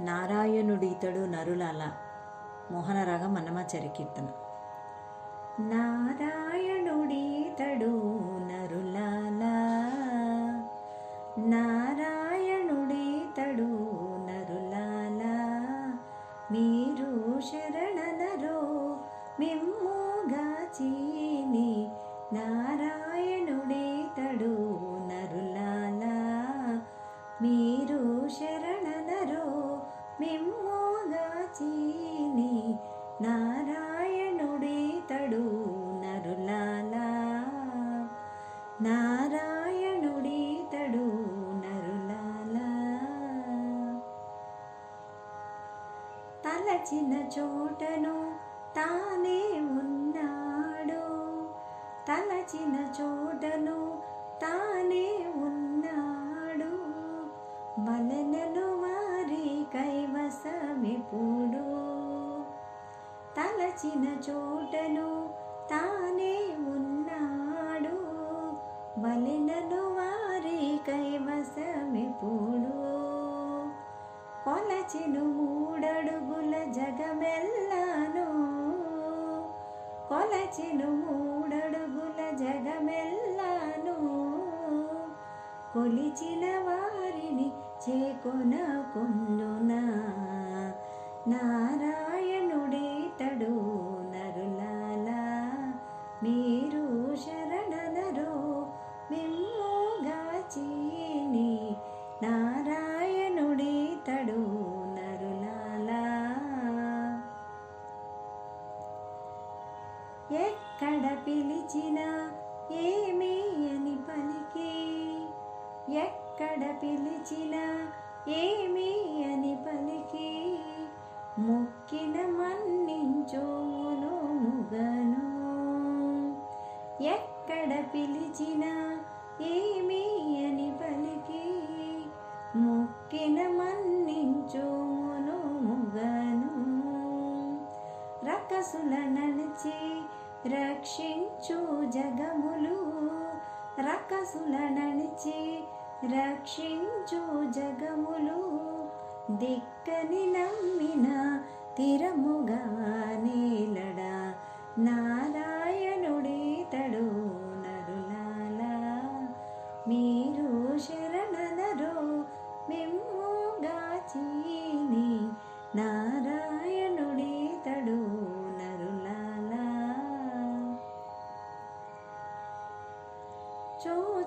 నారాయణుడితడు నరులాల మోహనరాగం అన్నమాచార్య కీర్తన. నారాయణ నారాయణుడీతడు నరులాల. తలచిన చోటను తానే ఉన్నాడు. తలచిన చోటను తానే ఉన్నాడు. బలనను వారి కైవసమిపుడు తలచిన చోటను తానే ఉన్నాడు బలినను వారి కైవసమిపుడు కొలచెను మూడడుగుల జగమెల్లాను. కొలచెను మూడడుగుల జగమెల్లాను. కొలిచిన వారిని చేకొన కొందునా నారాయణుడేతడు నారాయణుడేతడు నరులాలా ఎక్కడ పిలిచినా ఏమీ అని పలికి. ఎక్కడ పిలిచినా ఏమీ అని పలికి. మొక్కిన మన్నించోను ముగను ఎక్కడ పిలిచినా ఏమీ అని పలికి. మొక్కిన మన్నించోను ముగను రకసుల నలిచి రక్షించు జగములు. రకసుల నలిచి రక్షించు జగములు. దిక్కని నమ్మిన తిరము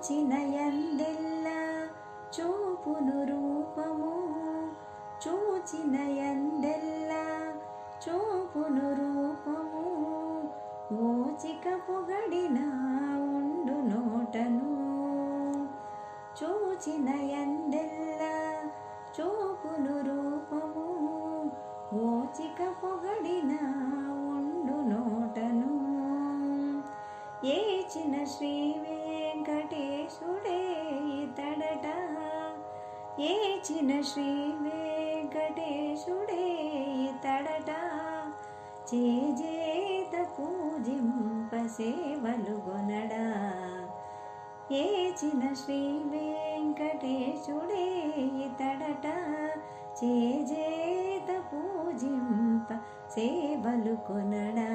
చూచినయందెల్ల చూపును రూపము. చూచినయందెల్ల చూపును రూపము. ఓచిక పొగడిన ఉండు నోటను. చూచినయందెల్ల చూపును రూపము. ఓచిక పొగడిన ఉండు నోటను. ఏచిన శ్రీ వెంకటేశుడే ఇతడట ఏ ఏచిన శ్రీ వెంకటేశుడే ఇతడట చేజేత పూజింప సేవలు గొనడా. ఏచిన శ్రీ వెంకటేశుడే ఇతడట చేజేత పూజింప సేవలు కొనడా